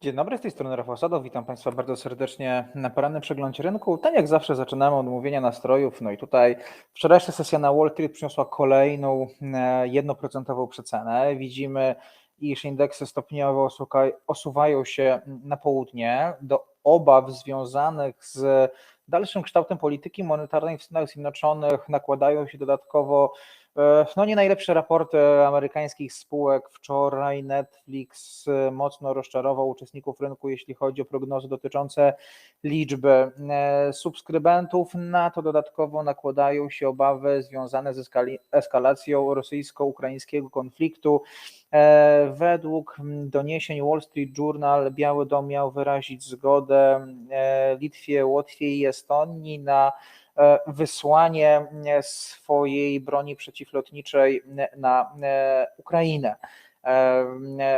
Dzień dobry, z tej strony Rafał Sadow. Witam Państwa bardzo serdecznie na porannym przeglądzie rynku. Tak jak zawsze zaczynamy od mówienia nastrojów. No i tutaj wczorajsza sesja na Wall Street przyniosła kolejną e, jednoprocentową przecenę. Widzimy, iż indeksy stopniowo osuwają się na południe do obaw związanych z dalszym kształtem polityki monetarnej w Stanach Zjednoczonych nakładają się dodatkowo no nie najlepsze raporty amerykańskich spółek. Wczoraj Netflix e, mocno rozczarował uczestników rynku, jeśli chodzi o prognozy dotyczące liczby e, subskrybentów. Na to dodatkowo nakładają się obawy związane z eskalacją rosyjsko-ukraińskiego konfliktu. Według doniesień Wall Street Journal Biały Dom miał wyrazić zgodę Litwie, Łotwie i Estonii na E, wysłanie e, swojej broni przeciwlotniczej na e, Ukrainę.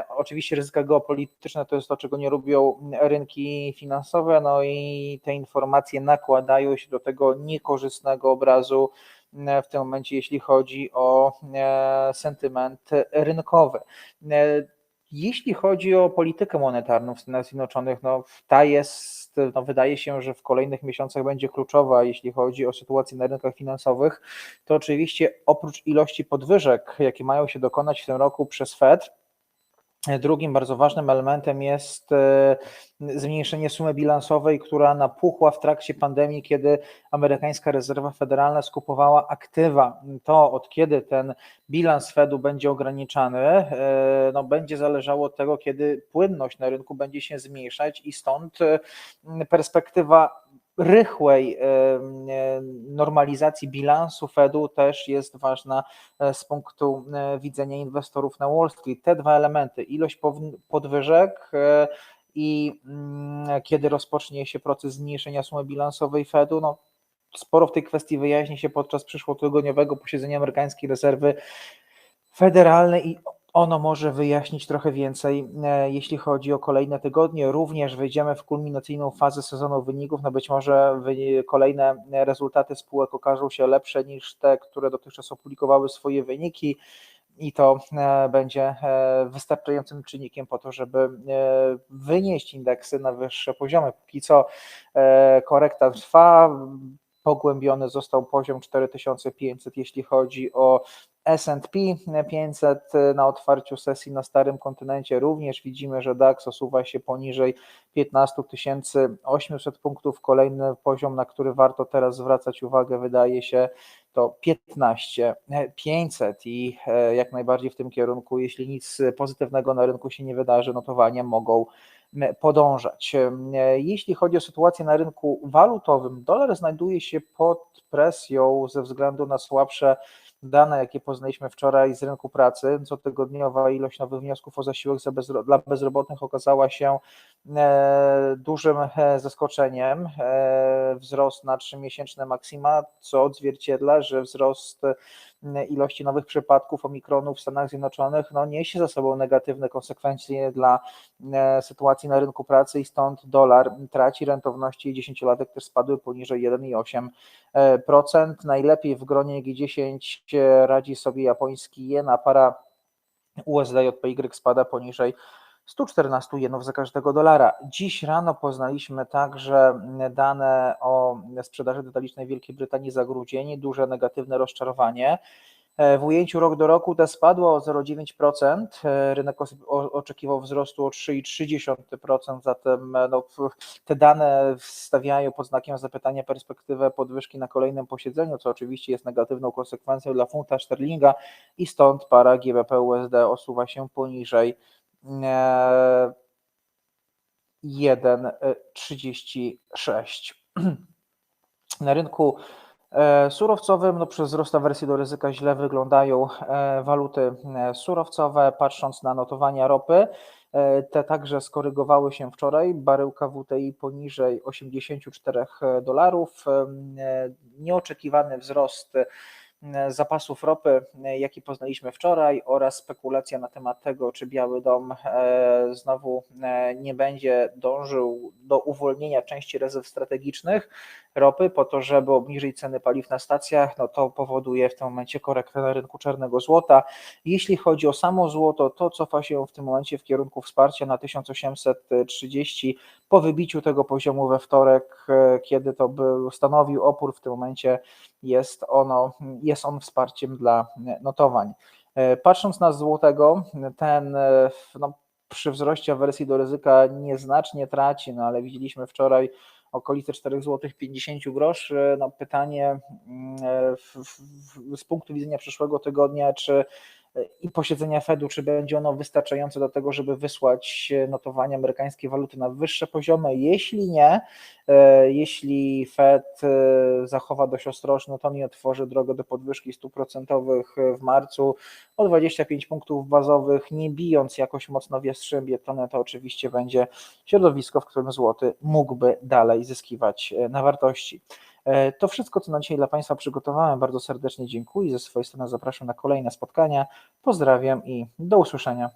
Oczywiście ryzyka geopolityczne to jest to, czego nie lubią rynki finansowe, no i te informacje nakładają się do tego niekorzystnego obrazu w tym momencie, jeśli chodzi o sentyment rynkowy. Jeśli chodzi o politykę monetarną w Stanach Zjednoczonych, no, ta jest, no, wydaje się, że w kolejnych miesiącach będzie kluczowa, jeśli chodzi o sytuację na rynkach finansowych. To oczywiście oprócz ilości podwyżek, jakie mają się dokonać w tym roku przez Fed, Drugim bardzo ważnym elementem jest e, zmniejszenie sumy bilansowej, która napuchła w trakcie pandemii, kiedy amerykańska rezerwa federalna skupowała aktywa. To od kiedy ten bilans Fedu będzie ograniczany, e, no, będzie zależało od tego, kiedy płynność na rynku będzie się zmniejszać i stąd e, perspektywa rychłej e, normalizacji bilansu Fedu też jest ważna e, z punktu e, widzenia inwestorów na Wall Street. Te dwa elementy, ilość podwyżek i mm, kiedy rozpocznie się proces zmniejszenia sumy bilansowej Fedu, no sporo w tej kwestii wyjaśni się podczas przyszłotygodniowego posiedzenia amerykańskiej rezerwy federalnej i ono może wyjaśnić trochę więcej, e, jeśli chodzi o kolejne tygodnie. Również wejdziemy w kulminacyjną fazę sezonu wyników. No być może kolejne rezultaty spółek okażą się lepsze niż te, które dotychczas opublikowały swoje wyniki i to e, będzie e, wystarczającym czynnikiem po to, żeby wynieść indeksy na wyższe poziomy. Póki co korekta trwa, pogłębiony został poziom 4500, jeśli chodzi o S&P 500 na otwarciu sesji na starym kontynencie również widzimy, że DAX osuwa się poniżej 15 800 punktów. Kolejny poziom, na który warto teraz zwracać uwagę, wydaje się to 15 500 i e, jak najbardziej w tym kierunku, jeśli nic pozytywnego na rynku się nie wydarzy, notowania mogą podążać. E, jeśli chodzi o sytuację na rynku walutowym, dolar znajduje się pod presją ze względu na słabsze dane, jakie poznaliśmy wczoraj z rynku pracy, cotygodniowa ilość nowych wniosków o zasiłek bezro dla bezrobotnych okazała się e, dużym e, zaskoczeniem. E, wzrost na trzymiesięczne maksima, co odzwierciedla, że wzrost ilości nowych przypadków omikronu w Stanach Zjednoczonych no, niesie za sobą negatywne konsekwencje dla sytuacji na rynku pracy i stąd dolar traci rentowności, 10-latek też spadły poniżej 1,8%. Najlepiej w gronie G10 radzi sobie japoński jen, a para USD-JPY spada poniżej 114 jenów za każdego dolara. Dziś rano poznaliśmy także dane o sprzedaży detalicznej Wielkiej Brytanii za grudzień, duże negatywne rozczarowanie. W ujęciu rok do roku te spadło o 0,9%, rynek oczekiwał wzrostu o 3,3%, zatem no, te dane stawiają pod znakiem zapytania perspektywę podwyżki na kolejnym posiedzeniu, co oczywiście jest negatywną konsekwencją dla funta sterlinga i stąd para GBP USD osuwa się poniżej 1,36. Na rynku E, surowcowym, no przez wzrost awersji do ryzyka źle wyglądają e, waluty e, surowcowe. Patrząc na notowania ropy, te także skorygowały się wczoraj. Baryłka WTI poniżej 84 dolarów. Nieoczekiwany wzrost zapasów ropy, jaki poznaliśmy wczoraj, oraz spekulacja na temat tego, czy Biały Dom znowu nie będzie dążył do uwolnienia części rezerw strategicznych, ropy po to, żeby obniżyć ceny paliw na stacjach, no to powoduje w tym momencie korektę na rynku czarnego złota. Jeśli chodzi o samo złoto, to cofa się w tym momencie w kierunku wsparcia na 1830 po wybiciu tego poziomu we wtorek, e, kiedy to był, stanowił opór, w tym momencie jest, ono, jest on wsparciem dla notowań. E, Patrząc na złotego, ten e, no, przy wzroście awersji do ryzyka nieznacznie traci, no ale widzieliśmy wczoraj okolice 4 zł 50 groszy. No pytanie mm, z punktu widzenia przyszłego tygodnia, czy i posiedzenia Fedu, czy będzie ono wystarczające do tego, żeby wysłać notowanie amerykańskiej waluty na wyższe poziomy. Jeśli nie, e, jeśli Fed e, zachowa dość ostrożnie, to nie otworzy drogę do podwyżki stóp procentowych w marcu o 25 punktów bazowych, nie bijąc jakoś mocno w jastrzębie tonę, to oczywiście będzie środowisko, w którym złoty mógłby dalej zyskiwać e, na wartości. E, to wszystko, co na dzisiaj dla Państwa przygotowałem. Bardzo serdecznie dziękuję. Ze swojej strony zapraszam na kolejne spotkania. Pozdrawiam i do usłyszenia.